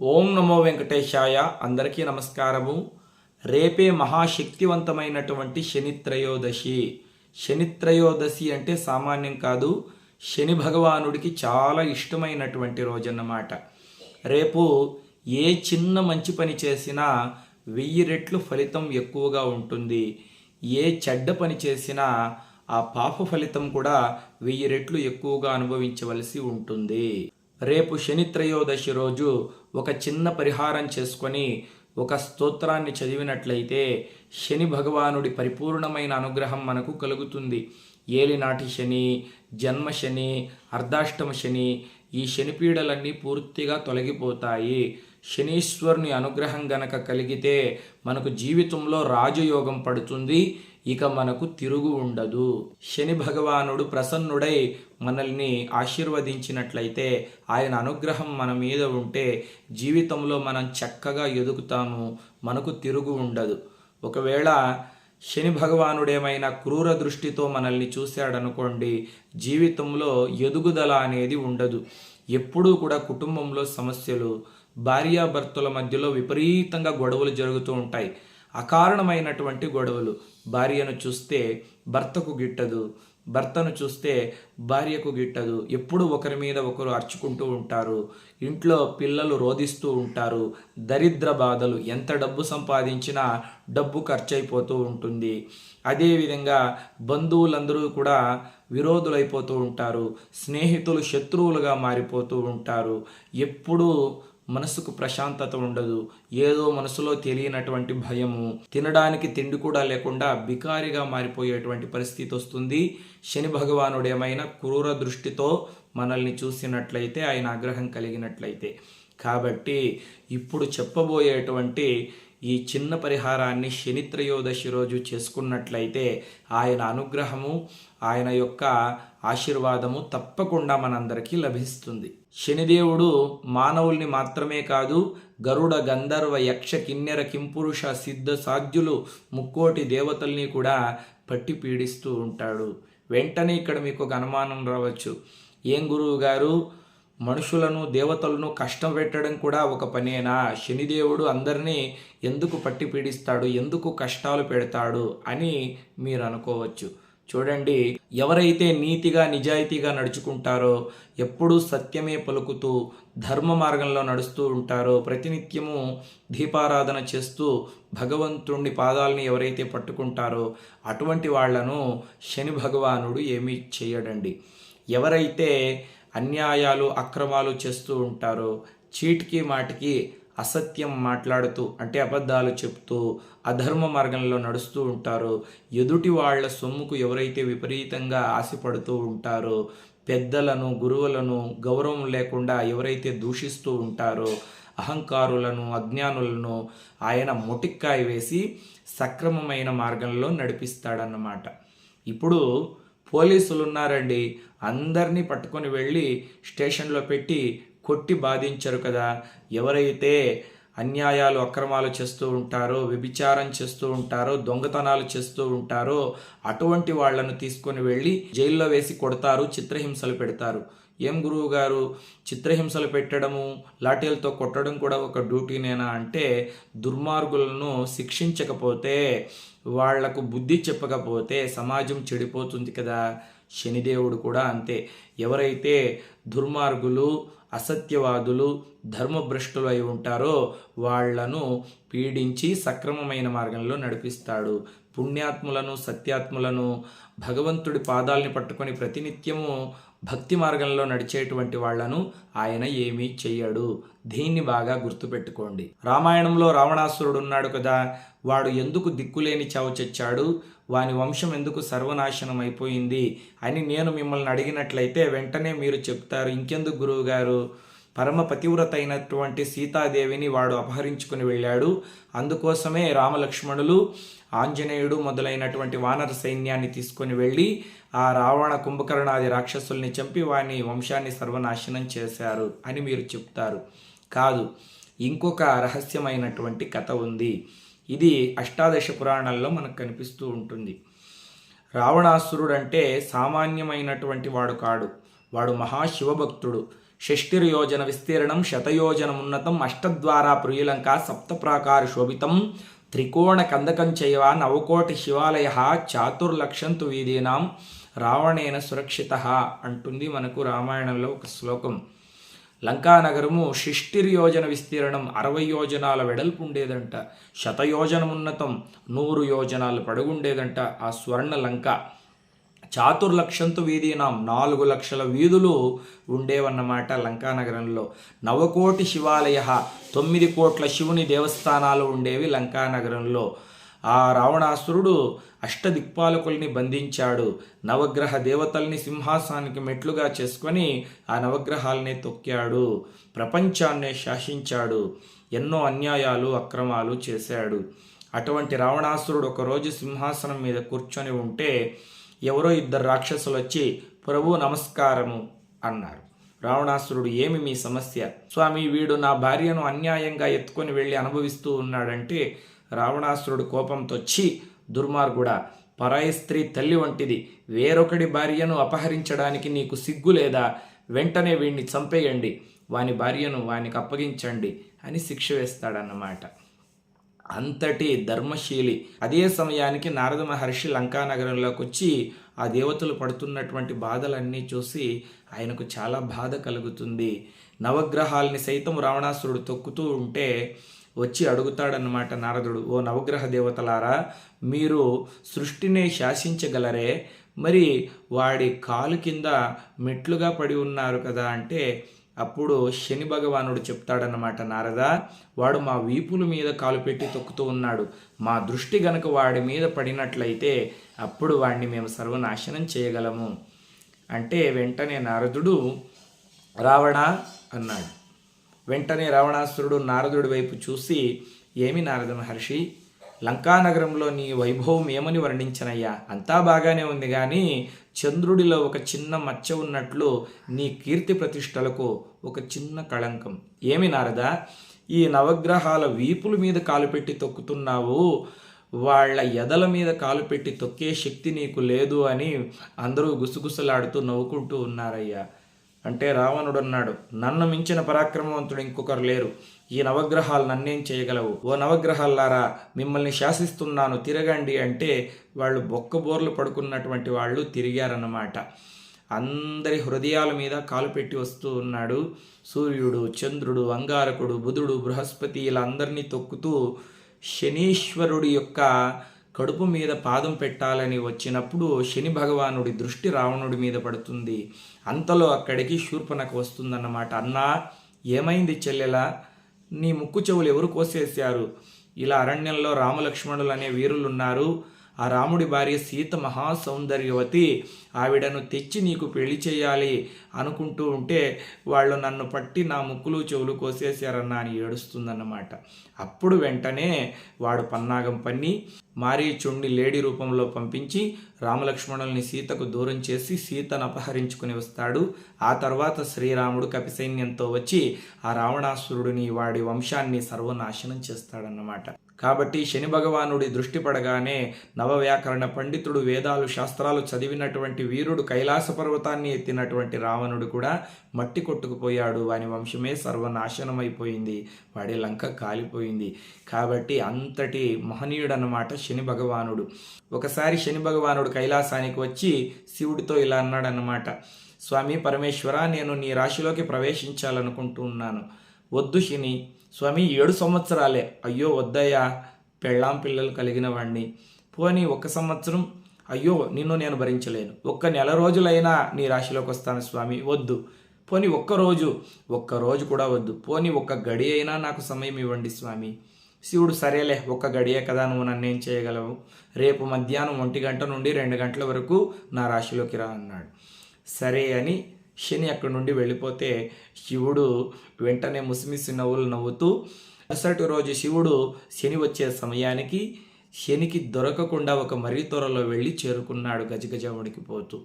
ఓం నమో వెంకటేశాయ. అందరికీ నమస్కారము. రేపే మహాశక్తివంతమైనటువంటి శనిత్రయోదశి. శనిత్రయోదశి అంటే సామాన్యం కాదు శని భగవానుడికి చాలా ఇష్టమైనటువంటి రోజన్నమాట. రేపు ఏ చిన్న మంచి పని చేసినా వెయ్యి రెట్లు ఫలితం ఎక్కువగా ఉంటుంది. ఏ చెడ్డ పని చేసినా ఆ పాప ఫలితం కూడా వెయ్యి రెట్లు ఎక్కువగా అనుభవించవలసి ఉంటుంది. రేపు శని త్రయోదశి రోజు ఒక చిన్న పరిహారం చేసుకొని ఒక స్తోత్రాన్ని చదివినట్లయితే శని భగవానుడి పరిపూర్ణమైన అనుగ్రహం మనకు కలుగుతుంది. ఏలినాటి శని జన్మ శని అర్ధాష్టమ శని ఈ శనిపీడలన్నీ పూర్తిగా తొలగిపోతాయి. శనీశ్వరుని అనుగ్రహం గనక కలిగితే మనకు జీవితంలో రాజయోగం పడుతుంది. ఇక మనకు తిరుగు ఉండదు. శని భగవానుడు ప్రసన్నుడై మనల్ని ఆశీర్వదించినట్లయితే ఆయన అనుగ్రహం మన మీద ఉంటే జీవితంలో మనం చక్కగా ఎదుగుతాము. మనకు తిరుగు ఉండదు. ఒకవేళ శని భగవానుడేమైనా క్రూర దృష్టితో మనల్ని చూశాడనుకోండి జీవితంలో ఎదుగుదల అనేది ఉండదు. ఎప్పుడూ కూడా కుటుంబంలో సమస్యలు భార్యాభర్తల మధ్యలో విపరీతంగా గొడవలు జరుగుతూ ఉంటాయి. అకారణమైనటువంటి గొడవలు. భార్యను చూస్తే భర్తకు గిట్టదు. భర్తను చూస్తే భార్యకు గిట్టదు. ఎప్పుడు ఒకరి మీద ఒకరు అర్చుకుంటూ ఉంటారు. ఇంట్లో పిల్లలు రోధిస్తూ ఉంటారు. దరిద్ర బాధలు. ఎంత డబ్బు సంపాదించినా డబ్బు ఖర్చయిపోతూ ఉంటుంది. అదేవిధంగా బంధువులందరూ కూడా విరోధులైపోతూ ఉంటారు. స్నేహితులు శత్రువులుగా మారిపోతూ ఉంటారు. ఎప్పుడూ మనసుకు ప్రశాంతత ఉండదు. ఏదో మనసులో తెలియనటువంటి భయము తినడానికి తిండి కూడా లేకుండా బికారిగా మారిపోయేటువంటి పరిస్థితి వస్తుంది. శని భగవానుడు ఏమైనా క్రూర దృష్టితో మనల్ని చూసినట్లయితే ఆయన ఆగ్రహం కలిగినట్లయితే. కాబట్టి ఇప్పుడు చెప్పబోయేటువంటి ఈ చిన్న పరిహారాన్ని శనిత్రయోదశి రోజు చేసుకున్నట్లయితే ఆయన అనుగ్రహము ఆయన యొక్క ఆశీర్వాదము తప్పకుండా మనందరికీ లభిస్తుంది. శనిదేవుడు మానవుల్ని మాత్రమే కాదు గరుడ గంధర్వ యక్ష కిన్నెర కింపురుష సిద్ధ సాధ్యులు ముక్కోటి దేవతల్ని కూడా పట్టి పీడిస్తూ ఉంటాడు. వెంటనే ఇక్కడ మీకు ఒక అనుమానం రావచ్చు. ఏం గురువు గారు మనుషులను దేవతలను కష్టం పెట్టడం కూడా ఒక పనేనా? శనిదేవుడు అందరినీ ఎందుకు పట్టి పీడిస్తాడు? ఎందుకు కష్టాలు పెడతాడు? అని మీరు అనుకోవచ్చు. చూడండి ఎవరైతే నీతిగా నిజాయితీగా నడుచుకుంటారో ఎప్పుడూ సత్యమే పలుకుతూ ధర్మ మార్గంలో నడుస్తూ ఉంటారో ప్రతినిత్యము దీపారాధన చేస్తూ భగవంతుణ్ణి పాదాలని ఎవరైతే పట్టుకుంటారో అటువంటి వాళ్ళను శని భగవానుడు ఏమీ చేయడండి. ఎవరైతే అన్యాయాలు అక్రమాలు చేస్తూ ఉంటారో చీటికి మాటికి అసత్యం మాట్లాడుతూ అంటే అబద్ధాలు చెప్తూ అధర్మ మార్గంలో నడుస్తూ ఉంటారో. ఎదుటి వాళ్ళ సొమ్ముకు ఎవరైతే విపరీతంగా ఆశపడుతూ ఉంటారో పెద్దలను గురువులను గౌరవం లేకుండా ఎవరైతే దూషిస్తూ ఉంటారో అహంకారులను అజ్ఞానులను ఆయన మొటిక్కాయ వేసి సక్రమమైన మార్గంలో నడిపిస్తాడన్నమాట. ఇప్పుడు పోలీసులు ఉన్నారండి అందరినీ పట్టుకొని వెళ్ళి స్టేషన్లో పెట్టి కొట్టి బాధించరు కదా. ఎవరైతే అన్యాయాలు అక్రమాలు చేస్తూ ఉంటారో వ్యభిచారం చేస్తూ ఉంటారో దొంగతనాలు చేస్తూ ఉంటారో అటువంటి వాళ్ళను తీసుకొని వెళ్ళి జైల్లో వేసి కొడతారు చిత్రహింసలు పెడతారు. ఏం గురువు గారు? చిత్రహింసలు పెట్టడము లాఠీలతో కొట్టడం కూడా ఒక డ్యూటీనేనా అంటే దుర్మార్గులను శిక్షించకపోతే వాళ్ళకు బుద్ధి చెప్పకపోతే సమాజం చెడిపోతుంది కదా. శనిదేవుడు కూడా అంతే. ఎవరైతే దుర్మార్గులు అసత్యవాదులు ధర్మభ్రష్టులు అయి ఉంటారో వాళ్ళను పీడించి సక్రమమైన మార్గంలో నడిపిస్తాడు. పుణ్యాత్ములను సత్యాత్ములను భగవంతుడి పాదాలని పట్టుకొని ప్రతినిత్యము భక్తి మార్గంలో నడిచేటువంటి వాళ్ళను ఆయన ఏమీ చెయ్యడు. దీన్ని బాగా గుర్తుపెట్టుకోండి. రామాయణంలో రావణాసురుడు ఉన్నాడు కదా వాడు ఎందుకు దిక్కులేని చావు చచ్చాడు? వాని వంశం ఎందుకు సర్వనాశనం అయిపోయింది? అని నేను మిమ్మల్ని అడిగినట్లయితే వెంటనే మీరు చెప్తారు. ఇంకెందుకు గురువుగారు? పరమ పతివ్రత అయినటువంటి సీతాదేవిని వాడు అపహరించుకుని వెళ్ళాడు. అందుకోసమే రామలక్ష్మణులు ఆంజనేయుడు మొదలైనటువంటి వానర సైన్యాన్ని తీసుకొని వెళ్ళి ఆ రావణ కుంభకర్ణాది రాక్షసుల్ని చంపి వాని వంశాన్ని సర్వనాశనం చేశారు అని మీరు చెప్తారు. కాదు ఇంకొక రహస్యమైనటువంటి కథ ఉంది. ఇది అష్టాదశ పురాణాల్లో మనకు కనిపిస్తూ ఉంటుంది. రావణాసురుడు అంటే సామాన్యమైనటువంటి వాడు కాడు. వాడు మహాశివభక్తుడు. షష్టిర్యోజన విస్తీర్ణం శతయోజనమున్నతం అష్టద్వారా ప్రియులంక సప్తప్రాకార శోభితం త్రికోణ కందకం చైవ నవకోటి శివాలయ చాతుర్లక్షంతు వీధీనాం రావణేన సురక్షిత అంటుంది మనకు రామాయణంలో ఒక శ్లోకం. లంకానగరము షిష్టిర్యోజన విస్తీర్ణం అరవై యోజనాల వెడల్పు ఉండేదంట శతయోజనమున్నతం నూరు యోజనాలు పడుగుండేదంట ఆ స్వర్ణ లంక చాతుర్లక్షంతు వీధీనాం నాలుగు లక్షల వీధులు ఉండేవన్నమాట లంకానగరంలో నవకోటి శివాలయ తొమ్మిది కోట్ల శివుని దేవస్థానాలు ఉండేవి లంకానగరంలో ఆ రావణాసురుడు అష్టదిక్పాలకుల్ని బంధించాడు. నవగ్రహ దేవతల్ని సింహాసనానికి మెట్లుగా చేసుకొని ఆ నవగ్రహాల్ని తొక్కాడు. ప్రపంచాన్నే శాసించాడు. ఎన్నో అన్యాయాలు అక్రమాలు చేశాడు. అటువంటి రావణాసురుడు ఒకరోజు సింహాసనం మీద కూర్చొని ఉంటే ఎవరో ఇద్దరు రాక్షసులు వచ్చి ప్రభు నమస్కారము అన్నారు. రావణాసురుడు ఏమి మీ సమస్య? స్వామి వీడు నా భార్యను అన్యాయంగా ఎత్తుకొని వెళ్ళి అనుభవిస్తూ ఉన్నాడంటే రావణాసురుడు కోపంతో ఛీ దుర్మార్గుడా పరాయి స్త్రీ తల్లి వంటిది. వేరొకడి భార్యను అపహరించడానికి నీకు సిగ్గు లేదా? వెంటనే వీడిని చంపేయండి. వాని భార్యను వానికి అప్పగించండి అని శిక్ష వేస్తాడన్నమాట. అంతటి ధర్మశీలి. అదే సమయానికి నారద మహర్షి లంకా నగరంలోకి వచ్చి ఆ దేవతలు పడుతున్నటువంటి బాధలన్నీ చూసి ఆయనకు చాలా బాధ కలుగుతుంది. నవగ్రహాల్ని సైతం రావణాసురుడు తొక్కుతూ ఉంటే వచ్చి అడుగుతాడన్నమాట నారదుడు ఓ నవగ్రహ దేవతలారా మీరు సృష్టిని శాసించగలరే. మరి వాడి కాలు కింద మెట్లుగా పడి ఉన్నారు కదా అంటే అప్పుడు శని భగవానుడు చెప్తాడనమాట నారద వాడు మా వీపుల మీద కాలు పెట్టి తొక్కుతూ ఉన్నాడు. మా దృష్టి గనక వాడి మీద పడినట్లయితే అప్పుడు వాడిని మేము సర్వనాశనం చేయగలము. అంటే వెంటనే నారదుడు రావణ అన్నాడు. వెంటనే రావణాసురుడు నారదుడి వైపు చూసి ఏమి నారద మహర్షి లంకానగరంలో నీ వైభవం ఏమని వర్ణించనయ్యా? అంతా బాగానే ఉంది కానీ చంద్రుడిలో ఒక చిన్న మచ్చ ఉన్నట్లు నీ కీర్తి ప్రతిష్టలకు ఒక చిన్న కళంకం. ఏమి నారదా? ఈ నవగ్రహాల వీపుల మీద కాలు పెట్టి తొక్కుతున్నావు. వాళ్ళ ఎదల మీద కాలు పెట్టి తొక్కే శక్తి నీకు లేదు అని అందరూ గుసగుసలాడుతూ నవ్వుకుంటూ ఉన్నారయ్యా. అంటే రావణుడు అన్నాడు నన్ను మించిన పరాక్రమవంతుడు ఇంకొకరు లేరు. ఈ నవగ్రహాలు నన్నేం చేయగలవు? ఓ నవగ్రహాలారా మిమ్మల్ని శాసిస్తున్నాను తిరగండి అంటే వాళ్ళు బొక్కబోర్లు పడుకున్నటువంటి వాళ్ళు తిరిగారన్నమాట. అందరి హృదయాల మీద కాలు పెట్టి వస్తూ ఉన్నాడు. సూర్యుడు చంద్రుడు అంగారకుడు బుధుడు బృహస్పతి ఇలా అందరినీ తొక్కుతూ శనీశ్వరుడి యొక్క కడుపు మీద పాదం పెట్టాలని వచ్చినప్పుడు శని భగవానుడి దృష్టి రావణుడి మీద పడుతుంది. అంతలో అక్కడికి శూర్పణకు వస్తుందన్నమాట. అన్నా ఏమైంది చెల్లెలా? నీ ముక్కు చెవులు ఎవరు కోసేశారు? ఇలా అరణ్యంలో రామలక్ష్మణులు అనే వీరులున్నారు. ఆ రాముడి భార్య సీత మహా సౌందర్యవతి ఆవిడను తెచ్చి నీకు పెళ్ళి చేయాలి అనుకుంటూ ఉంటే వాళ్ళు నన్ను పట్టి నా ముక్కులు చెవులు కోసేశారన్న అని ఏడుస్తుందన్నమాట. అప్పుడు వెంటనే వాడు పన్నాగం పన్ని మారీచుండి లేడీ రూపంలో పంపించి రామలక్ష్మణుల్ని సీతకు దూరం చేసి సీతను అపహరించుకుని వస్తాడు. ఆ తర్వాత శ్రీరాముడు కపిసైన్యంతో వచ్చి ఆ రావణాసురుడిని వాడి వంశాన్ని సర్వనాశనం చేస్తాడన్నమాట. కాబట్టి శని భగవానుడి దృష్టి పడగానే నవవ్యాకరణ పండితుడు వేదాలు శాస్త్రాలు చదివినటువంటి వీరుడు కైలాస పర్వతాన్ని ఎత్తినటువంటి రావణుడు కూడా మట్టి కొట్టుకుపోయాడు. వాని వంశమే సర్వనాశనమైపోయింది. వాడి లంక కాలిపోయింది. కాబట్టి అంతటి మహనీయుడన్నమాట శని భగవానుడు. ఒకసారి శని భగవానుడు కైలాసానికి వచ్చి శివుడితో ఇలా అన్నాడన్నమాట. స్వామి పరమేశ్వర నేను నీ రాశిలోకి ప్రవేశించాలనుకుంటూ ఉన్నాను వద్దు శని స్వామి ఏడు సంవత్సరాలే. అయ్యో వద్దయ్యా పెళ్ళాం పిల్లలు కలిగిన వాడిని పోనీ ఒక సంవత్సరం? అయ్యో నిన్ను నేను భరించలేను. ఒక్క నెల రోజులైనా నీ రాశిలోకి వస్తాను స్వామి వద్దు. పోనీ ఒక్కరోజు ఒక్కరోజు కూడా వద్దు. పోనీ ఒక్క గడి అయినా నాకు సమయం ఇవ్వండి స్వామి. శివుడు సరేలే ఒక్క గడియే కదా నువ్వు నన్నేం చేయగలవు? రేపు మధ్యాహ్నం ఒంటి గంట నుండి రెండు గంటల వరకు నా రాశిలోకి రా అన్నాడు. సరే అని శని అక్కడి నుండి వెళ్ళిపోతే శివుడు వెంటనే ముసిమిసి నవ్వులు నవ్వుతూ మరుసటి రోజు శివుడు శని వచ్చే సమయానికి శనికి దొరకకుండా ఒక మర్రి త్వరలో వెళ్ళి చేరుకున్నాడు గజగజ వణికిపోతూ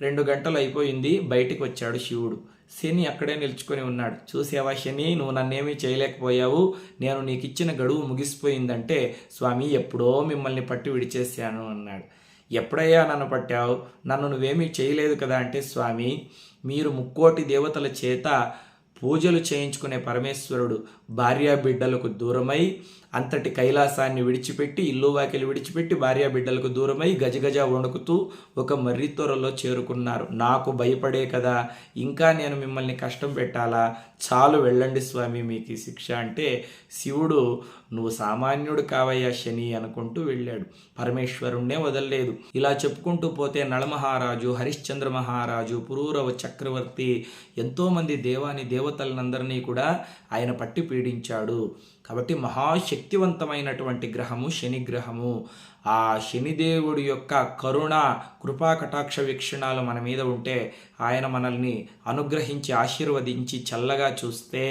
రెండు గంటలు అయిపోయింది బయటికి వచ్చాడు శివుడు. శని అక్కడే నిల్చుకొని ఉన్నాడు. చూసావా శని నువ్వు నన్నేమీ చేయలేకపోయావు నేను నీకు ఇచ్చిన గడువు ముగిసిపోయిందంటే స్వామి ఎప్పుడో మిమ్మల్ని పట్టి విడిచేశాను అన్నాడు. ఎప్పుడయ్యా నన్ను పట్టావు? నన్ను నువ్వేమీ చేయలేదు కదా అంటే స్వామి మీరు ముక్కోటి దేవతల చేత పూజలు చేయించుకునే పరమేశ్వరుడు భార్యా బిడ్డలకు దూరమై అంతటి కైలాసాన్ని విడిచిపెట్టి ఇల్లు వాకిలి విడిచిపెట్టి భార్య బిడ్డలకు దూరమై గజగజ వణుకుతూ ఒక మర్రి త్వరలో చేరుకున్నారు. నాకు భయపడే కదా ఇంకా నేను మిమ్మల్ని కష్టం పెట్టాలా? చాలు వెళ్ళండి స్వామి మీకు ఈ శిక్ష అంటే శివుడు నువ్వు సామాన్యుడు కావయ్యా శని అనుకుంటూ వెళ్ళాడు. పరమేశ్వరుణ్ణే వదలలేదు. ఇలా చెప్పుకుంటూ పోతే నళమహారాజు హరిశ్చంద్ర మహారాజు పురూరవ చక్రవర్తి ఎంతోమంది దేవాని దేవతలనందరినీ కూడా ఆయన పట్టి పీడించాడు. కాబట్టి మహాశక్తివంతమైనటువంటి గ్రహము శని గ్రహము. ఆ శనిదేవుడి యొక్క కరుణ కృపా కటాక్ష వీక్షణాలు మన మీద ఉంటే ఆయన మనల్ని అనుగ్రహించి ఆశీర్వదించి చల్లగా చూస్తే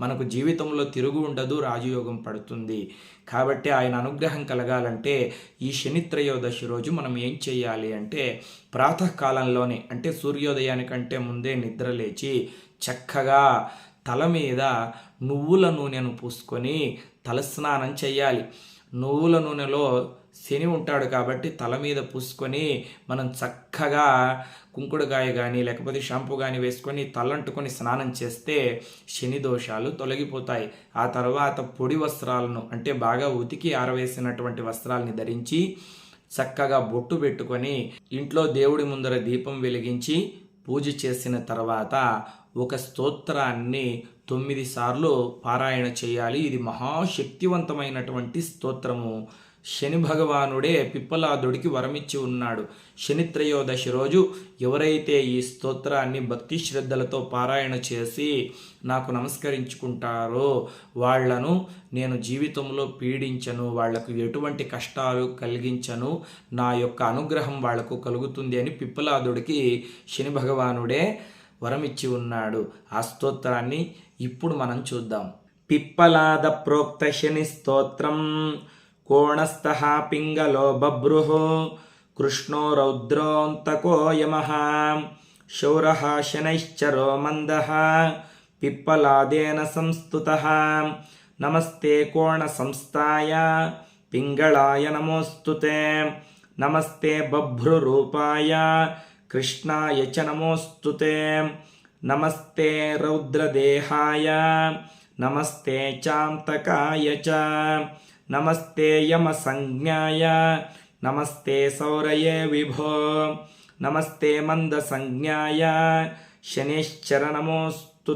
మనకు జీవితంలో తిరుగు ఉండదు రాజయోగం పడుతుంది. కాబట్టి ఆయన అనుగ్రహం కలగాలంటే ఈ శని త్రయోదశి రోజు మనం ఏం చేయాలి అంటే ప్రాతకాలంలోనే అంటే సూర్యోదయానికంటే ముందే నిద్ర లేచి చక్కగా తల మీద నువ్వుల నూనెను పూసుకొని తలస్నానం చేయాలి నువ్వుల నూనెలో శని ఉంటాడు కాబట్టి తల మీద పూసుకొని మనం చక్కగా కుంకుడుగాయ కానీ లేకపోతే షాంపూ కానీ వేసుకొని తలంటుకొని స్నానం చేస్తే శని దోషాలు తొలగిపోతాయి. ఆ తర్వాత పొడి వస్త్రాలను అంటే బాగా ఉతికి ఆరవేసినటువంటి వస్త్రాలని ధరించి చక్కగా బొట్టు పెట్టుకొని ఇంట్లో దేవుడి ముందర దీపం వెలిగించి పూజ చేసిన తర్వాత ఒక స్తోత్రాన్ని తొమ్మిది సార్లు పారాయణ చేయాలి. ఇది మహాశక్తివంతమైనటువంటి స్తోత్రము. శని భగవానుడే పిప్పలాదుడికి వరమిచ్చి ఉన్నాడు. శని త్రయోదశి రోజు ఎవరైతే ఈ స్తోత్రాన్ని భక్తి శ్రద్ధలతో పారాయణ చేసి నాకు నమస్కరించుకుంటారో వాళ్ళను నేను జీవితంలో పీడించను వాళ్ళకు ఎటువంటి కష్టాలు కలిగించను నా యొక్క అనుగ్రహం వాళ్ళకు కలుగుతుంది అని పిప్పలాదుడికి శని భగవానుడే వరమిచ్చి ఉన్నాడు. ఆ స్తోత్రాన్ని ఇప్పుడు మనం చూద్దాం. పిప్పలాద ప్రోక్త శని స్తోత్రం కోణస్థ పింగళో కృష్ణో రౌద్రోంతకో యమ శౌర శనైశ్చరో మంద పిప్పలాదేన సంస్థుత నమస్తే కోణ సంస్థాయ పింగళాయ నమోస్తుతే నమస్తే బభ్రురూపాయ కృష్ణాయ చ నమోస్తు నమస్తే రౌద్రదేహాయ. నమస్తే చాంతకాయ చ. నమస్తే యమ సంజ్ఞాయ నమస్తే సౌరయే విభో. నమస్తే మంద సంజ్ఞాయ శనిశ్చర నమోస్తు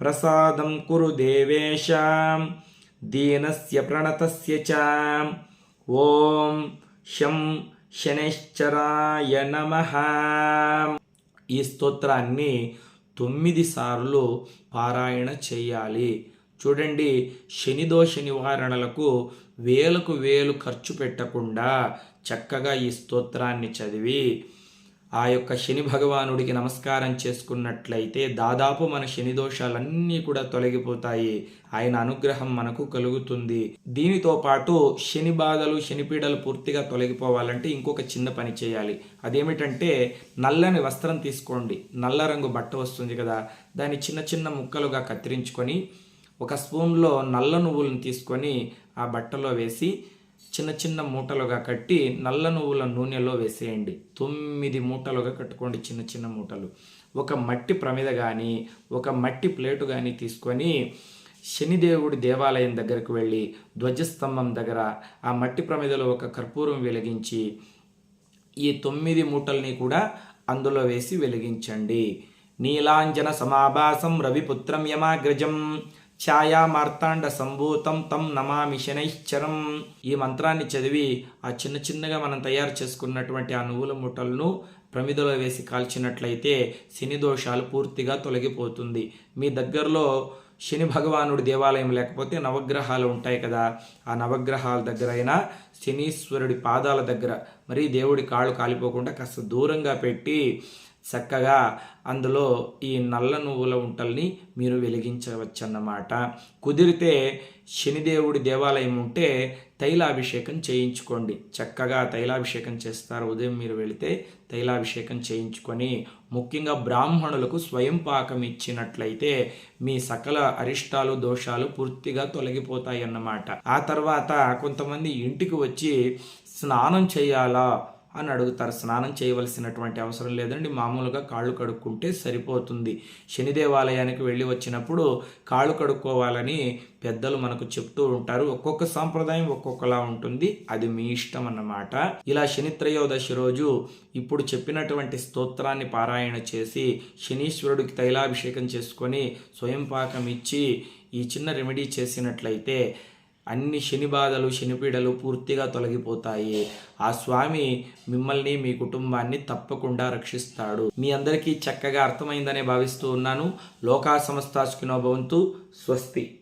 ప్రసాదం కురు దేవేశ. దీనస్య ప్రణతస్య చ. ఓం శం శనిశ్చరాయ నమ. ఈ స్తోత్రాన్ని తొమ్మిది సార్లు పారాయణ చేయాలి. చూడండి శనిదోష నివారణలకు వేలకు వేలు ఖర్చు పెట్టకుండా చక్కగా ఈ స్తోత్రాన్ని చదివి ఆ యొక్క శని భగవానుడికి నమస్కారం చేసుకున్నట్లయితే దాదాపు మన శని దోషాలన్నీ కూడా తొలగిపోతాయి. ఆయన అనుగ్రహం మనకు కలుగుతుంది. దీనితో పాటు శని బాధలు శనిపీడలు పూర్తిగా తొలగిపోవాలంటే ఇంకొక చిన్న పని చేయాలి. అదేమిటంటే నల్లని వస్త్రం తీసుకోండి. నల్ల రంగు బట్ట వస్తుంది కదా దాన్ని చిన్న చిన్న ముక్కలుగా కత్తిరించుకొని ఒక స్పూన్లో నల్ల నువ్వులను తీసుకొని ఆ బట్టలో వేసి చిన్న చిన్న మూటలుగా కట్టి నల్ల నువ్వుల నూనెలో వేసేయండి. తొమ్మిది మూటలుగా కట్టుకోండి చిన్న చిన్న మూటలు. ఒక మట్టి ప్రమిద కానీ ఒక మట్టి ప్లేటు కానీ తీసుకొని శనిదేవుడి దేవాలయం దగ్గరకు వెళ్ళి ధ్వజస్తంభం దగ్గర ఆ మట్టి ప్రమిదలో ఒక కర్పూరం వెలిగించి ఈ తొమ్మిది మూటల్ని కూడా అందులో వేసి వెలిగించండి. నీలాంజన సమాభాసం రవిపుత్రం యమాగ్రజం. ఛాయా మార్తాండ సంభూతం తం నమామి శనైశ్చరం. ఈ మంత్రాన్ని చదివి ఆ చిన్న చిన్నగా మనం తయారు చేసుకున్నటువంటి ఆ నువ్వుల ముట్టలను ప్రమిదలో వేసి కాల్చినట్లయితే శని దోషాలు పూర్తిగా తొలగిపోతుంది. మీ దగ్గరలో శని భగవానుడి దేవాలయం లేకపోతే నవగ్రహాలు ఉంటాయి కదా ఆ నవగ్రహాల దగ్గర అయినా శనీశ్వరుడి పాదాల దగ్గర మరి దేవుడి కాళ్ళు కాలిపోకుండా కాస్త దూరంగా పెట్టి చక్కగా అందులో ఈ నల్ల నువ్వుల ఉంటల్ని మీరు వెలిగించవచ్చన్నమాట. కుదిరితే శనిదేవుడి దేవాలయం ఉంటే తైలాభిషేకం చేయించుకోండి. చక్కగా తైలాభిషేకం చేస్తారు. ఉదయం మీరు వెళితే తైలాభిషేకం చేయించుకొని ముఖ్యంగా బ్రాహ్మణులకు స్వయం పాకం ఇచ్చినట్లయితే మీ సకల అరిష్టాలు దోషాలు పూర్తిగా తొలగిపోతాయి అన్నమాట ఆ తర్వాత కొంతమంది ఇంటికి వచ్చి స్నానం చేయాలా? అని అడుగుతారు. స్నానం చేయవలసినటువంటి అవసరం లేదండి. మామూలుగా కాళ్ళు కడుక్కుంటే సరిపోతుంది. శని దేవాలయానికి వెళ్ళి వచ్చినప్పుడు కాళ్ళు కడుక్కోవాలని పెద్దలు మనకు చెప్తూ ఉంటారు. ఒక్కొక్క సాంప్రదాయం ఒక్కొక్కలా ఉంటుంది. అది మీ ఇష్టం అన్నమాట. ఇలా శని త్రయోదశి రోజు ఇప్పుడు చెప్పినటువంటి స్తోత్రాన్ని పారాయణ చేసి శనీశ్వరుడికి తైలాభిషేకం చేసుకొని స్వయం పాకం ఇచ్చి ఈ చిన్న రెమెడీ చేసినట్లయితే అన్ని శని బాధలు శనిపీడలు పూర్తిగా తొలగిపోతాయి. ఆ స్వామి మిమ్మల్ని మీ కుటుంబాన్ని తప్పకుండా రక్షిస్తాడు. మీ అందరికీ చక్కగా అర్థమైందనే భావిస్తూ ఉన్నాను. లోకా సమస్తాసుకినో భవంతు స్వస్తి.